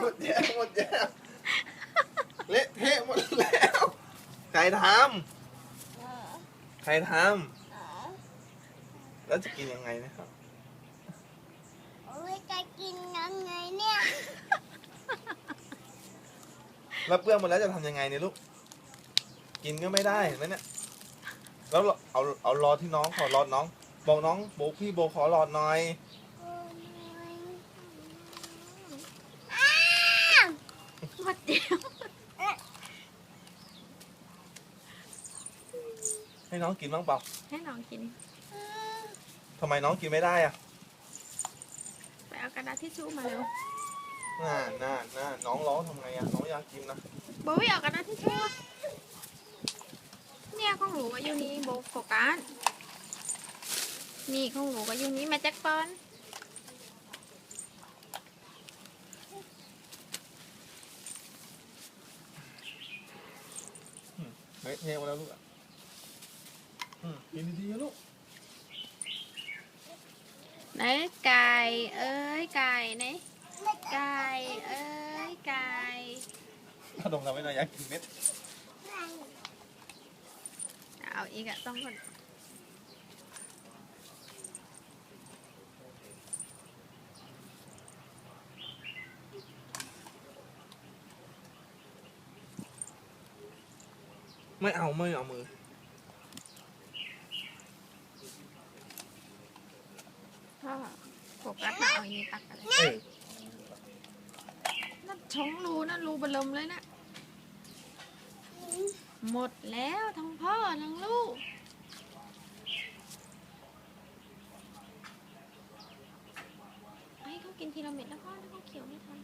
หมดแล้วหมดแล้วเละเทะหมดแล้วใครทำใครทำแล้วจะกินยังไงนะครับโอ้ยจะกินยังไงเนี่ยแล้วเปื้อนหมดแล้วจะทำยังไงเนี่ยลูกกินก็ไม่ได้เห็นไหมเนี่ยแล้วเอาเอารอที่น้องขอรอน้อง บอกน้องโบพี่โบขอรอหน่อย ให้น้องกินบ้างเปล่าให้น้องกิน ทำไมน้องกินไม่ได้อะไปเอากระดาษทิชชู่มาเร็วน่าน่าน่าน้องร้องทำไงอะน้องอยากกินนะ โบวี่เอากระดาษทิชชู่มาเนี่ยของหนูก็อยู่นี่โบโฟกัสนี่ของหนูก็อยู่นี่แม่แจ็คปอนเฮ้ยเทมาแล้วลูกอะอืม กินดีๆนะลูกไหนไก่เอ้ยไก่ไหนไก่เอ้ยไก่ถ้าดงทำให้น้องอยากกินเม็ดเอาอีกอะต้องก่อนไม่เอาไม่เอามือพ่อ โฟกัสมาเอาอีกตักกันเลยเออนั่นช่องรูนั่นรูเบลมเลยนะ หมดแล้วทั้งพ่อทั้งลูก ให้เขากินทีละเม็ดแล้วพ่อนะพ่อ